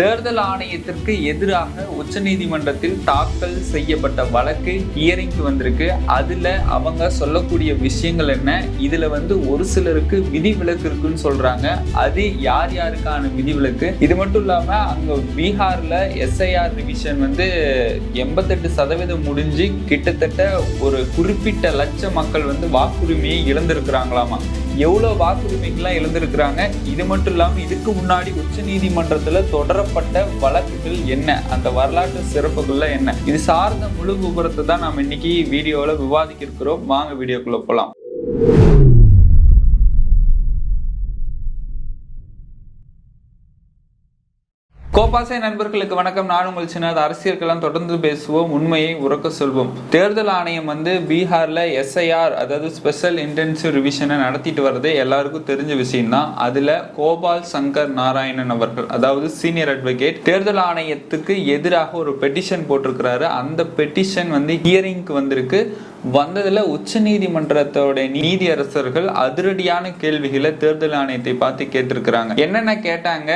தேர்தல் ஆணையத்திற்கு எதிராக உச்சநீதிமன்றத்தில் தாக்கல் செய்யப்பட்ட வழக்கு ஹியரிங்க்கு வந்திருக்கு. அதில் அவங்க சொல்லக்கூடிய விஷயங்கள் என்ன? இதில் வந்து ஒரு சிலருக்கு விதிவிலக்கு இருக்குன்னு சொல்கிறாங்க அது யார் யாருக்கான விதிவிலக்கு? இது மட்டும் இல்லாமல் அங்கே பீகாரில் எஸ்ஐஆர் ரிவிஷன் வந்து எண்பத்தெட்டு சதவீதம் முடிஞ்சு கிட்டத்தட்ட ஒரு குறிப்பிட்ட லட்ச மக்கள் வந்து வாக்குரிமையை இழந்திருக்கிறாங்களாமா? எவ்வளோ வாக்குரிமைகள்லாம் இழந்திருக்கிறாங்க? இது மட்டும் இல்லாமல் இதுக்கு முன்னாடி உச்சநீதிமன்றத்தில் தொடரப்பட்ட வழக்குகள் என்ன? அந்த வரலாற்று சிறப்புகள்ல என்ன? இது சார்ந்த முழு விவரத்தை தான் நாம் இன்னைக்கு வீடியோல விவாதிக்க இருக்கிறோம் வாங்க வீடியோக்குள்ள போலாம். கோபாசை நண்பர்களுக்கு வணக்கம். நான் உங்கள் சின்னது அரசியலுக்கெல்லாம் தொடர்ந்து பேசுவோம். உண்மையை உறக்க சொல்வோம். தேர்தல் ஆணையம் வந்து பீகாரில் எஸ்ஐஆர் அதாவது ஸ்பெஷல் இன்டென்சிவ் ரிவிஷனை நடத்திட்டு வர்றது எல்லாருக்கும் தெரிஞ்ச விஷயம்தான். அதில் கோபால் சங்கர் நாராயணன் அவர்கள் அதாவது சீனியர் அட்வொகேட் தேர்தல் ஆணையத்துக்கு எதிராக ஒரு பெட்டிஷன் போட்டிருக்கிறாரு. அந்த பெட்டிஷன் வந்து ஹியரிங்க்கு வந்திருக்கு. வந்ததில் உச்ச நீதிமன்றத்தோட நீதியரசர்கள் அதிரடியான கேள்விகளை தேர்தல் ஆணையத்தை பார்த்து கேட்டிருக்கிறாங்க. என்னென்ன கேட்டாங்க?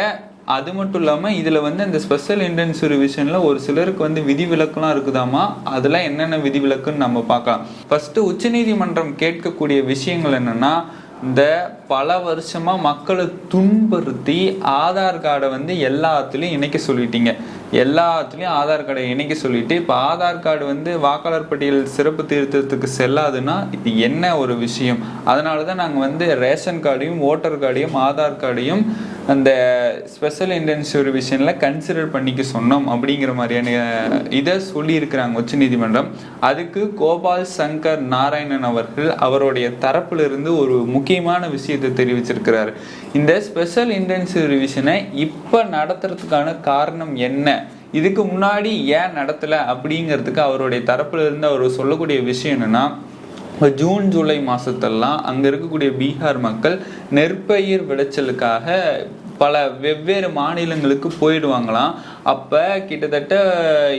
அது மட்டும் இல்லாமல் இதில் வந்து இந்த ஸ்பெஷல் இன்டென்சிவ் ரிவிஷனில் ஒரு சிலருக்கு வந்து விதிவிலக்குலாம் இருக்குதாமா? அதெல்லாம் என்னென்ன விதிவிலக்குன்னு நம்ம பார்க்கலாம். ஃபஸ்ட்டு உச்சநீதிமன்றம் கேட்கக்கூடிய விஷயங்கள் என்னென்னா இந்த பல வருஷமாக மக்களை துன்புறுத்தி ஆதார் கார்டை வந்து எல்லாத்துலேயும் இணைக்க சொல்லிட்டீங்க. எல்லாத்துலேயும் ஆதார் கார்டை இணைக்க சொல்லிட்டு இப்போ ஆதார் கார்டு வந்து வாக்காளர் பட்டியல் சிறப்பு திருத்தத்துக்கு செல்லாதுன்னா இது என்ன ஒரு விஷயம்? அதனால தான் நாங்கள் வந்து ரேஷன் கார்டையும் ஓட்டர் கார்டையும் ஆதார் கார்டையும் அந்த ஸ்பெஷல் இன்டென்சிவ் ரிவிஷனில் கன்சிடர் பண்ணிக்க சொன்னோம் அப்படிங்கிற மாதிரியான இதை சொல்லியிருக்கிறாங்க உச்சநீதிமன்றம் அதுக்கு கோபால் சங்கர் நாராயணன் அவர்கள் அவருடைய தரப்பிலிருந்து ஒரு முக்கியமான விஷயம் விஷயத்தை தெரிவிச்சிருக்கிறார். இந்த ஸ்பெஷல் இன்டென்சிவ் ரிவிஷனை இப்போ நடத்துறதுக்கான காரணம் என்ன? இதுக்கு முன்னாடி ஏன் நடத்தலை அப்படிங்கிறதுக்கு அவருடைய தரப்புல இருந்து அவர் சொல்லக்கூடிய விஷயம் என்னன்னா ஜூன் ஜூலை மாதத்தெல்லாம் அங்கே இருக்கக்கூடிய பீகார் மக்கள் நெற்பயிர் விளைச்சலுக்காக பல வெவ்வேறு மாநிலங்களுக்கு போயிடுவாங்களாம். அப்போ கிட்டத்தட்ட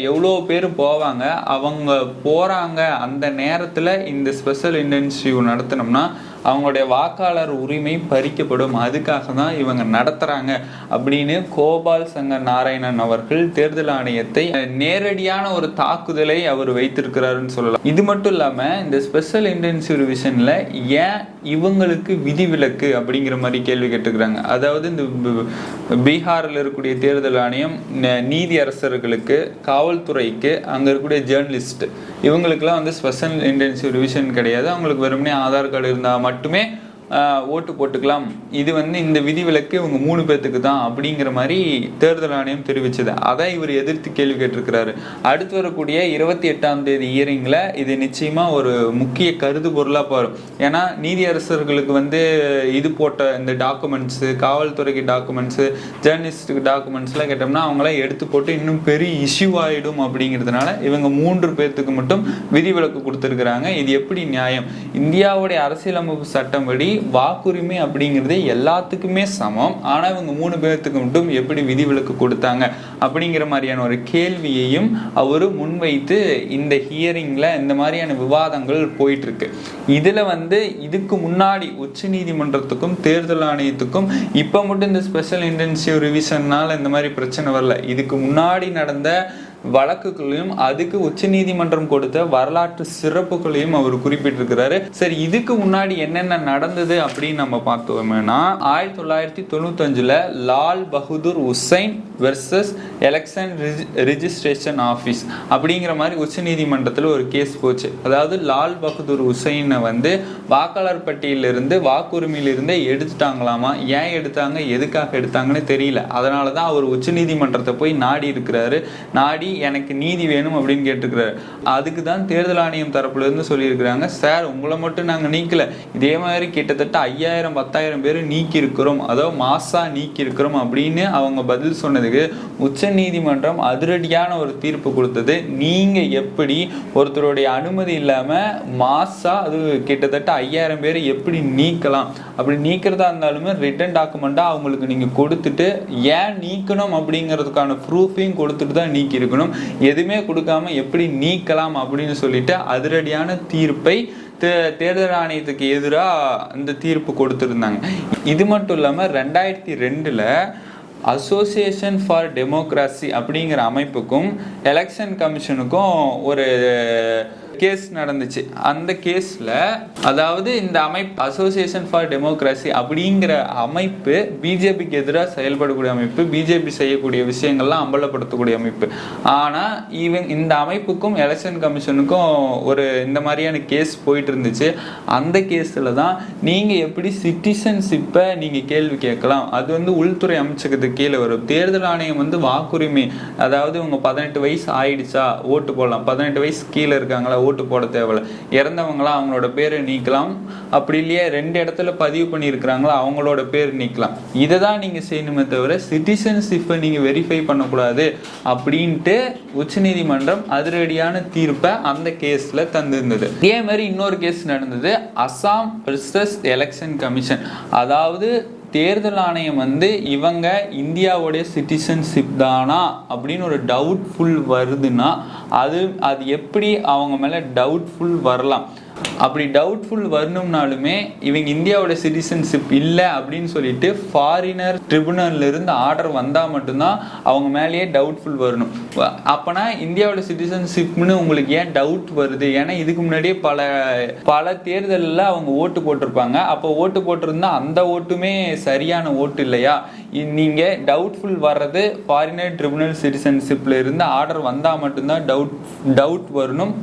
எவ்வளோ பேர் போவாங்க? அவங்க போகிறாங்க அந்த நேரத்தில் இந்த ஸ்பெஷல் இன்டென்சிவ் நடத்தினோம்னா அவங்களுடைய வாக்காளர் உரிமை பறிக்கப்படும். அதுக்காக தான் இவங்க நடத்துகிறாங்க அப்படின்னு கோபால் சங்கர் நாராயணன் அவர்கள் தேர்தல் ஆணையத்தை நேரடியான ஒரு தாக்குதலை அவர் வைத்திருக்கிறாருன்னு சொல்லலாம். இது மட்டும் இல்லாமல் இந்த ஸ்பெஷல் இன்டென்சிவ் ரிவிஷனில் ஏன் இவங்களுக்கு விதிவிலக்கு அப்படிங்கிற மாதிரி கேள்வி கேட்டுக்கிறாங்க. அதாவது இந்த பீகாரில் இருக்கக்கூடிய தேர்தல் ஆணையம் நீதி அரசர்களுக்கு காவல்துறைக்கு அங்கே இருக்கக்கூடிய ஜேர்னலிஸ்ட் இவங்களுக்குலாம் வந்து ஸ்பெஷல் இன்டென்சிவ் ரிவிஷன் கிடையாது. அவங்களுக்கு வெறுமனே ஆதார் கார்டு இருந்தால் மட்டுமே ஓட்டு போட்டுக்கலாம். இது வந்து இந்த விதிவிலக்கு இவங்க மூணு பேர்த்துக்கு தான் அப்படிங்கிற மாதிரி தேர்தல் ஆணையம் தெரிவிச்சது. அதை இவர் எதிர்த்து கேள்வி கேட்டிருக்கிறாரு. அடுத்து வரக்கூடிய இருபத்தி எட்டாம் தேதி இயரிங்கில் இது நிச்சயமா ஒரு முக்கிய கருது பொருளாக போகும் ஏன்னா நீதியரசர்களுக்கு வந்து இது போட்ட இந்த டாக்குமெண்ட்ஸு காவல்துறைக்கு டாக்குமெண்ட்ஸு ஜேர்னலிஸ்டுக்கு டாக்குமெண்ட்ஸ்லாம் கேட்டோம்னா அவங்களாம் எடுத்து போட்டு இன்னும் பெரிய இஷ்யூ ஆகிடும் அப்படிங்கிறதுனால இவங்க மூன்று பேர்த்துக்கு மட்டும் விதிவிலக்கு கொடுத்துருக்குறாங்க. இது எப்படி நியாயம்? இந்தியாவுடைய அரசியலமைப்பு சட்டம்படி வாக்குரிமை அப்படிங்கிறது எல்லாத்துக்குமே சமம். ஆனால் இவங்க மூணு பேர்த்துக்கு மட்டும் எப்படி விதிவிலக்கு கொடுத்தாங்க அப்படிங்கிற மாதிரியான ஒரு கேள்வியையும் அவர் முன்வைத்து இந்த ஹியரிங்கில் இந்த மாதிரியான விவாதங்கள் போயிட்டு இருக்கு இதில் வந்து இதுக்கு முன்னாடி உச்ச நீதிமன்றத்துக்கும் தேர்தல் ஆணையத்துக்கும் இப்போ மட்டும் இந்த ஸ்பெஷல் இன்டென்சிவ் ரிவிஷன்னால் இந்த மாதிரி பிரச்சனை வரல. இதுக்கு முன்னாடி நடந்த வழக்குகளையும் அதுக்கு உச்சநீதிமன்றம் கொடுத்த வரலாற்று சிறப்புகளையும் அவர் குறிப்பிட்டிருக்கிறாரு. சரி இதுக்கு முன்னாடி என்னென்ன நடந்தது அப்படின்னு நம்ம பார்த்தோம்னா ஆயிரத்தி தொள்ளாயிரத்தி தொண்ணூத்தஞ்சுல Lal Bahadur Hussain versus election registration office அப்படிங்கிற மாதிரி உச்சநீதிமன்றத்தில் ஒரு கேஸ் போச்சு. அதாவது லால் பகதூர் உசைனை வந்து வாக்காளர் பட்டியலிருந்து வாக்குரிமையிலிருந்தே எடுத்துட்டாங்களாமா? ஏன் எடுத்தாங்க? எதுக்காக எடுத்தாங்கன்னு தெரியல. அதனால தான் அவர் உச்சநீதிமன்றத்தை போய் நாடி இருக்கிறாரு நாடி எனக்கு நீதி வேணும் அப்படின்னு கேட்டுக்கிறாரு. அதுக்கு தான் தேர்தல் ஆணையம் தரப்புல இருந்து சொல்லியிருக்கிறாங்க சார் உங்களை மட்டும் நாங்கள் நீக்கலை. இதே மாதிரி கிட்டத்தட்ட ஐயாயிரம் பத்தாயிரம் பேர் நீக்கியிருக்கிறோம். அதோ அதாவது மாசா நீக்கியிருக்கிறோம் அப்படின்னு அவங்க பதில் சொன்னதுக்கு உச்ச நீதிமன்றம் அதிரடியான ஒரு தீர்ப்பு கொடுத்தது. நீங்கள் எப்படி ஒருத்தருடைய அனுமதி இல்லாமல் மாசா அது கிட்டத்தட்ட ஐயாயிரம் பேர் எப்படி நீக்கலாம்? அப்படி நீக்கிறதா இருந்தாலுமே ரிட்டன் டாக்குமெண்ட்டாக அவங்களுக்கு நீங்கள் கொடுத்துட்டு ஏன் நீக்கணும் அப்படிங்கிறதுக்கான ப்ரூஃபையும் கொடுத்துட்டு தான் நீக்கியிருக்கணும். இருக்கணும். எதுவுமே கொடுக்காம எப்படி நீக்கலாம் அப்படின்னு சொல்லிட்டு அதிரடியான தீர்ப்பை தே- தேர்தல் ஆணையத்துக்கு எதிராக இந்த தீர்ப்பு கொடுத்துருந்தாங்க. இது மட்டும் இல்லாமல் ரெண்டாயிரத்தி ரெண்டில் அசோசியேஷன் ஃபார் டெமோக்ராசி அப்படிங்கிற அமைப்புக்கும் எலெக்ஷன் கமிஷனுக்கும் ஒரு கேஸ் நடந்துச்சு. அந்த கேஸில் அதாவது இந்த அமைப்பு அசோசியேஷன் ஃபார் டெமோக்ராசி அப்படிங்கிற அமைப்பு பிஜேபிக்கு எதிராக செயல்படக்கூடிய அமைப்பு பிஜேபி செய்யக்கூடிய விஷயங்கள்லாம் அம்பலப்படுத்தக்கூடிய அமைப்பு. ஆனால் ஈவன் இந்த அமைப்புக்கும் எலெக்ஷன் கமிஷனுக்கும் ஒரு இந்த மாதிரியான கேஸ் போயிட்டு இருந்துச்சு அந்த கேஸில் தான் நீங்கள் எப்படி சிட்டிசன்ஷிப்பை நீங்கள் கேள்வி கேட்கலாம். அது வந்து உள்துறை அமைச்சகத்துக்கு கீழே வரும். தேர்தல் ஆணையம் வந்து வாக்குரிமை அதாவது உங்கள் பதினெட்டு வயசு ஆயிடுச்சா ஓட்டு போடலாம். பதினெட்டு வயசு கீழே இருக்காங்களா ஓட்டு போட தேவையில்ல. இறந்தவங்களாம் அவங்களோட பேரை நீக்கலாம். அப்படி இல்லையே ரெண்டு இடத்துல பதிவு பண்ணியிருக்கிறாங்களோ அவங்களோட பேர் நீக்கலாம். இதை தான் நீங்கள் செய்யணுமே தவிர சிட்டிசன்ஷிப்பை நீங்கள் வெரிஃபை பண்ணக்கூடாது அப்படின்ட்டு உச்சநீதிமன்றம் அதிரடியான தீர்ப்பை அந்த கேஸில் தந்திருந்தது. இதே மாதிரி இன்னொரு கேஸ் நடந்தது. அசாம் வெர்சஸ் எலெக்ஷன் கமிஷன் அதாவது தேர்தல் ஆணையம் வந்து இவங்க இந்தியாவுடைய சிட்டிசன்ஷிப் தானா அப்படின்னு ஒரு டவுட்ஃபுல் வருதுன்னா அது அது எப்படி அவங்க மேலே டவுட்ஃபுல் வரலாம்? அப்படி டவுட்ஃபுல் வரணும்னாலுமே இவங்க இந்தியாவோட சிட்டிசன்ஷிப் இல்லை அப்படின்னு சொல்லிட்டு ஃபாரினர் ட்ரிபுனல்லிருந்து ஆர்டர் வந்தால் மட்டும்தான் அவங்க மேலேயே டவுட்ஃபுல் வரணும். அப்போனா இந்தியாவோட சிட்டிசன்ஷிப்னு உங்களுக்கு ஏன் டவுட் வருது? ஏன்னா இதுக்கு முன்னாடியே பல பல தேர்தலில் அவங்க ஓட்டு போட்டிருப்பாங்க. அப்போ ஓட்டு போட்டிருந்தா அந்த ஓட்டுமே சரியான ஓட்டு இல்லையா? நீங்கள் டவுட்ஃபுல் வர்றது ஃபாரினர் ட்ரிபுனல் சிட்டிசன்ஷிப்பில் இருந்து ஆர்டர் வந்தால் மட்டும்தான் டவுட் டவுட் வரணும்.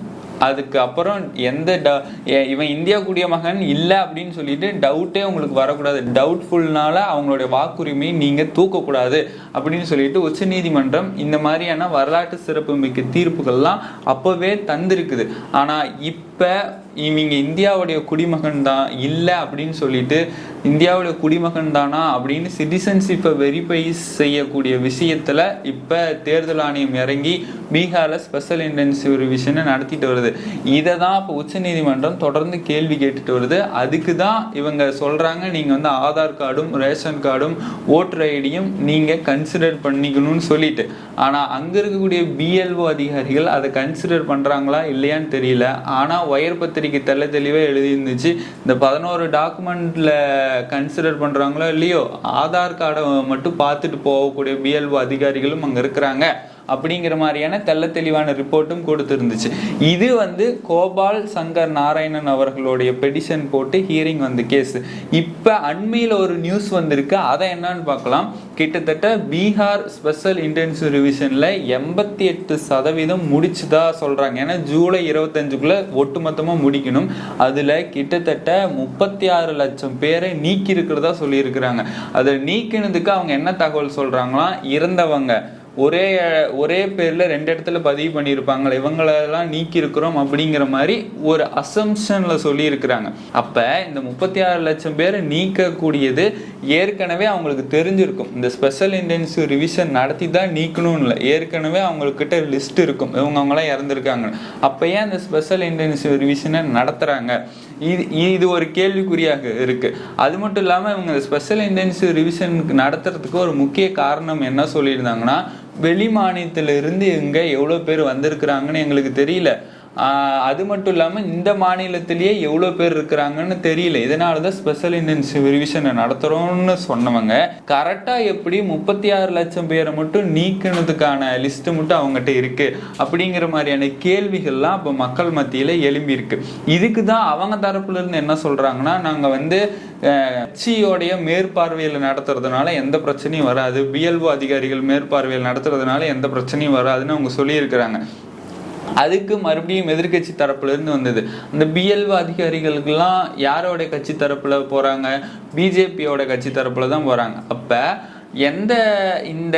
அதுக்கு அப்புறம் எந்த ட- இவன் இந்தியா கூடிய மகன் இல்லை அப்படின்னு சொல்லிட்டு டவுட்டே உங்களுக்கு வரக்கூடாது. டவுட்ஃபுல்னால அவங்களுடைய வாக்குரிமை நீங்கள் தூக்கக்கூடாது அப்படின்னு சொல்லிட்டு உச்சநீதிமன்றம் இந்த மாதிரியான வரலாற்று சிறப்புமிக்க தீர்ப்புகள்லாம் அப்போவே தந்திருக்குது. ஆனால் இப்போ இவங்க இந்தியாவுடைய குடிமகன் தான் இல்லை அப்படின்னு சொல்லிட்டு இந்தியாவுடைய குடிமகன் தானா அப்படின்னு சிட்டிசன்ஷிப்பை வெரிஃபை செய்யக்கூடிய விஷயத்துல இப்போ தேர்தல் ஆணையம் இறங்கி பீகாரில் ஸ்பெஷல் இன்டென்சிவ் ரிவிஷனை நடத்திட்டு வருது. இதை தான் இப்போ உச்சநீதிமன்றம் தொடர்ந்து கேள்வி கேட்டுட்டு வருது. அதுக்கு தான் இவங்க சொல்றாங்க நீங்கள் வந்து ஆதார் கார்டும் ரேஷன் கார்டும் ஓட்டர் ஐடியும் நீங்க கன்சிடர் பண்ணிக்கணும்னு சொல்லிட்டு. ஆனா அங்க இருக்கக்கூடிய பிஎல்ஓ அதிகாரிகள் அதை கன்சிடர் பண்றாங்களா இல்லையான்னு தெரியல. ஆனா ஒயர் பத்திரிக்கை தெல்ல தெளிவாக எழுதியிருந்துச்சு. இந்த பதினோரு டாக்குமெண்ட்ல கன்சிடர் பண்றாங்களோ இல்லையோ ஆதார் கார்டை மட்டும் பார்த்துட்டு போகக்கூடிய பிஎல்ஓ அதிகாரிகளும் அங்கே இருக்கிறாங்க. அப்படிங்கிற மாதிரியான தெள்ள தெளிவான ரிப்போர்ட்டும் கொடுத்துருந்துச்சு. இது வந்து கோபால் சங்கர் நாராயணன் அவர்களுடைய பெடிஷன் போட்டு ஹியரிங் வந்த கேஸ் இப்போ அண்மையில் ஒரு நியூஸ் வந்திருக்கு. அதை என்னன்னு பார்க்கலாம். கிட்டத்தட்ட பீகார் ஸ்பெஷல் இன்டென்சிவ் ரிவிஷனில் எண்பத்தி எட்டு சதவீதம் முடிச்சுதா சொல்கிறாங்க ஏன்னா ஜூலை இருபத்தஞ்சுக்குள்ளே ஒட்டுமொத்தமாக முடிக்கணும். அதில் கிட்டத்தட்ட முப்பத்தி ஆறு லட்சம் பேரை நீக்கி இருக்கிறதா சொல்லியிருக்கிறாங்க. அதை நீக்கினதுக்கு அவங்க என்ன தகவல் சொல்கிறாங்களாம் இறந்தவங்க ஒரே ஒரே பேர்ல ரெண்டு இடத்துல பதிவு பண்ணியிருப்பாங்களே இவங்களெல்லாம் நீக்கி இருக்கிறோம் அப்படிங்கிற மாதிரி ஒரு அசம்ஷன்ல சொல்லி இருக்கிறாங்க அப்ப இந்த முப்பத்தி ஆறு லட்சம் பேரை நீக்கக்கூடியது ஏற்கனவே அவங்களுக்கு தெரிஞ்சிருக்கும். இந்த ஸ்பெஷல் இன்டென்சிவ் ரிவிஷன் நடத்தி தான் நீக்கணும்னு இல்லை. ஏற்கனவே அவங்கக்கிட்ட லிஸ்ட் இருக்கும். இவங்க அவங்களாம் இறந்துருக்காங்க. அப்போ ஏன் அந்த ஸ்பெஷல் இன்டென்சிவ் ரிவிஷனை நடத்துறாங்க? இது இது ஒரு கேள்விக்குறியாக இருக்கு. அது மட்டும் இல்லாமல் இவங்க ஸ்பெஷல் இன்டென்சிவ் ரிவிஷனுக்கு நடத்துறதுக்கு ஒரு முக்கிய காரணம் என்ன சொல்லியிருந்தாங்கன்னா வெளி மாநிலத்திலிருந்து இருந்து எவ்வளோ பேர் வந்திருக்கிறாங்கன்னு எங்களுக்கு தெரியல. அது மட்டும் இல்லாம இந்த மாநிலத்திலேயே எவ்வளவு பேர் இருக்கிறாங்கன்னு தெரியல. இதனால தான் ஸ்பெஷல் இன்டென்சிவ் ரிவிஷனை நடத்துறோம்னு சொன்னவங்க. கரெக்டா எப்படி முப்பத்தி ஆறு லட்சம் பேரை மட்டும் நீக்கினதுக்கான லிஸ்ட் மட்டும் அவங்ககிட்ட இருக்கு. அப்படிங்கிற மாதிரியான கேள்விகள்லாம் இப்போ மக்கள் மத்தியில எழும்பி இருக்கு. இதுக்கு தான் அவங்க தரப்புல இருந்து என்ன சொல்றாங்கன்னா நாங்க வந்து கட்சியோடைய மேற்பார்வையில் நடத்துறதுனால எந்த பிரச்சனையும் வராது. பிஎல்ஓ அதிகாரிகள் மேற்பார்வையில் நடத்துறதுனால எந்த பிரச்சனையும் வராதுன்னு அவங்க சொல்லியிருக்கிறாங்க. அதுக்கு மறுபடியும் எதிர்க்கட்சி தரப்புல இருந்து வந்தது. அந்த பிஎல்ஓ அதிகாரிகளுக்கெல்லாம் யாரோட கட்சி தரப்புல போறாங்க? பிஜேபியோட கட்சி தரப்பில் தான் போறாங்க. அப்ப எந்த இந்த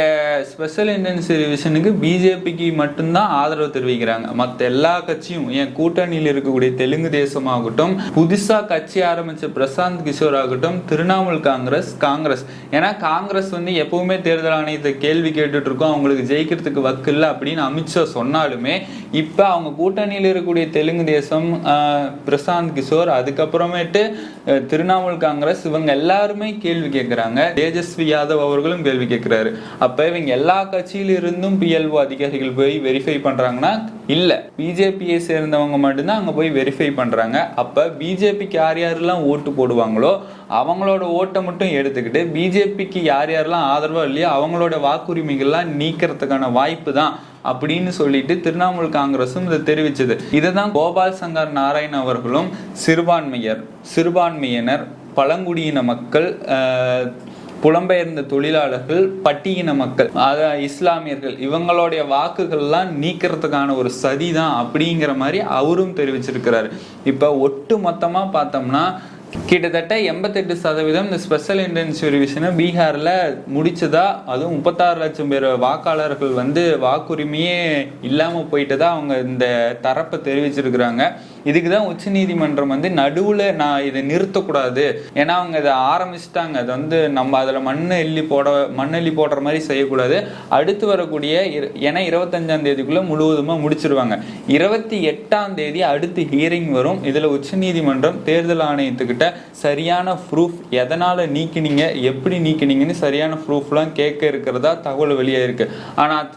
ஸ்பெஷல் இன்டென்சி ரிவிஷனுக்கு பிஜேபிக்கு மட்டும்தான் ஆதரவு தெரிவிக்கிறாங்க. மற்ற எல்லா கட்சியும் என் கூட்டணியில் இருக்கக்கூடிய தெலுங்கு தேசமாகட்டும் புதுசாக கட்சி ஆரம்பித்த பிரசாந்த் கிஷோர் ஆகட்டும் திரிணாமுல் காங்கிரஸ் காங்கிரஸ். ஏன்னா காங்கிரஸ் வந்து எப்பவுமே தேர்தல் ஆணையத்தை கேள்வி கேட்டுட்டு இருக்கோம் அவங்களுக்கு ஜெயிக்கிறதுக்கு வக்கு இல்லை அப்படின்னு அமித்ஷா சொன்னாலுமே இப்போ அவங்க கூட்டணியில் இருக்கக்கூடிய தெலுங்கு தேசம் பிரசாந்த் கிஷோர் அதுக்கப்புறமேட்டு திரிணாமுல் காங்கிரஸ் இவங்க எல்லாருமே கேள்வி கேட்குறாங்க தேஜஸ்வி யாதவ் அவர்களும் கேள்வி கேட்குறாரு அப்போ இவங்க எல்லா கட்சியிலிருந்தும் பிஎல்ஓ அதிகாரிகள் போய் வெரிஃபை பண்ணுறாங்கன்னா இல்லை. பிஜேபியை சேர்ந்தவங்க மட்டும்தான் அங்கே போய் வெரிஃபை பண்ணுறாங்க அப்போ பிஜேபிக்கு யார் யாரெல்லாம் ஓட்டு போடுவாங்களோ அவங்களோட ஓட்டை மட்டும் எடுத்துக்கிட்டு பிஜேபிக்கு யார் யாரெல்லாம் ஆதரவாக இல்லையோ அவங்களோட வாக்குரிமைகள்லாம் நீக்கிறதுக்கான வாய்ப்பு தான் அப்படின்னு சொல்லிட்டு திரிணாமுல் காங்கிரஸும் இதை தெரிவிச்சது. இதுதான் கோபால் சங்கர் நாராயண் அவர்களும் சிறுபான்மையர் சிறுபான்மையினர் பழங்குடியின மக்கள் புலம்பெயர்ந்த தொழிலாளர்கள் பட்டியின மக்கள் அதாவது இஸ்லாமியர்கள் இவங்களுடைய வாக்குகள்லாம் நீக்கிறதுக்கான ஒரு சதி தான் அப்படிங்கிற மாதிரி அவரும் தெரிவிச்சிருக்கிறாரு. இப்போ ஒட்டு மொத்தமாக பார்த்தோம்னா கிட்டத்தட்ட எண்பத்தெட்டு சதவீதம் இந்த ஸ்பெஷல் இன்டென்சிவ் ரிவிஷனை பீகாரில் முடிச்சதா? அதுவும் முப்பத்தாறு லட்சம் பேர் வாக்காளர்கள் வந்து வாக்குரிமையே இல்லாமல் போயிட்டதா அவங்க இந்த தரப்பை தெரிவிச்சிருக்கிறாங்க. இதுக்கு தான் உச்சநீதிமன்றம் வந்து நடுவில் நான் இதை நிறுத்தக்கூடாது. ஏன்னா அவங்க இதை ஆரம்பிச்சிட்டாங்க. அது வந்து நம்ம அதில் மண் எள்ளி போட மண் எள்ளி போடுற மாதிரி செய்யக்கூடாது. அடுத்து வரக்கூடிய ஏன்னா இருபத்தஞ்சாம் தேதிக்குள்ளே முழுவதுமாக முடிச்சிருவாங்க. இருபத்தி எட்டாம் தேதி அடுத்து ஹியரிங் வரும். இதில் உச்சநீதிமன்றம் தேர்தல் ஆணையத்துக்கிட்ட சரியான ப்ரூஃப் எதனால் நீக்கினீங்க எப்படி நீக்கினீங்கன்னு சரியான ப்ரூஃப்லாம் கேட்க இருக்கிறதா தகவல் வெளியே இருக்கு ஆனால்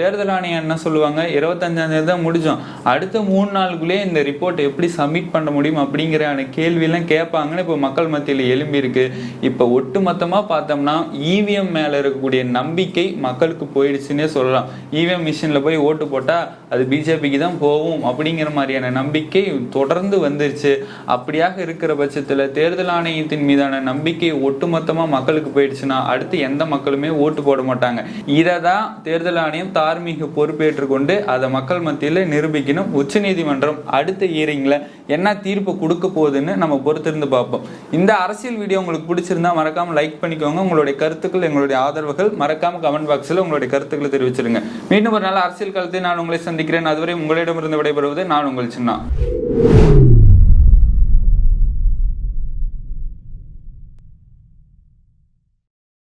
தேர்தல் ஆணையம் என்ன சொல்லுவாங்க? இருபத்தஞ்சாம் தேதி தான் முடிஞ்சோம். அடுத்த மூணு நாளுக்குள்ளேயே இந்த ரிப்போர்ட் எப்படி சப்மிட் பண்ண முடியும் அப்படிங்கிற கேள்வியெல்லாம் கேட்பாங்கன்னு இப்போ மக்கள் மத்தியில் எழும்பி இருக்கு இப்போ ஒட்டுமொத்தமாக பார்த்தோம்னா இவிஎம் மேலே இருக்கக்கூடிய நம்பிக்கை மக்களுக்கு போயிடுச்சுன்னே சொல்லலாம். இவிஎம் மிஷினில் போய் ஓட்டு போட்டால் அது பிஜேபிக்கு தான் போகும் அப்படிங்கிற மாதிரியான நம்பிக்கை தொடர்ந்து வந்துருச்சு. அப்படியாக இருக்கிற பட்சத்தில் தேர்தல் ஆணையத்தின் மீதான நம்பிக்கை ஒட்டுமொத்தமாக மக்களுக்கு போயிடுச்சுன்னா அடுத்து எந்த மக்களுமே ஓட்டு போட மாட்டாங்க. இதை தான் தேர்தல் ஆணையம் தார்மீக பொறுப்பேற்றுக்கொண்டு அதை மக்கள் மத்தியில் நிரூபிக்கணும். உச்சநீதிமன்றம் அடுத்த ஹியரிங்கில் என்ன தீர்ப்பு கொடுக்க போகுதுன்னு நம்ம பொறுத்திருந்து பார்ப்போம். இந்த அரசியல் வீடியோ உங்களுக்கு பிடிச்சிருந்தா மறக்காமல் லைக் பண்ணிக்கோங்க. உங்களுடைய கருத்துக்கள் எங்களுடைய ஆதரவுகள் மறக்காமல் கமெண்ட் பாக்ஸில் உங்களுடைய கருத்துக்களை தெரிவிச்சிருங்க. மீண்டும் ஒரு நல்ல அரசியல் காலத்தை நான் உங்களை சந்திக்கிறேன். அதுவரை உங்களிடமிருந்து விடைபெறுவது நான் உங்கள் சின்ன.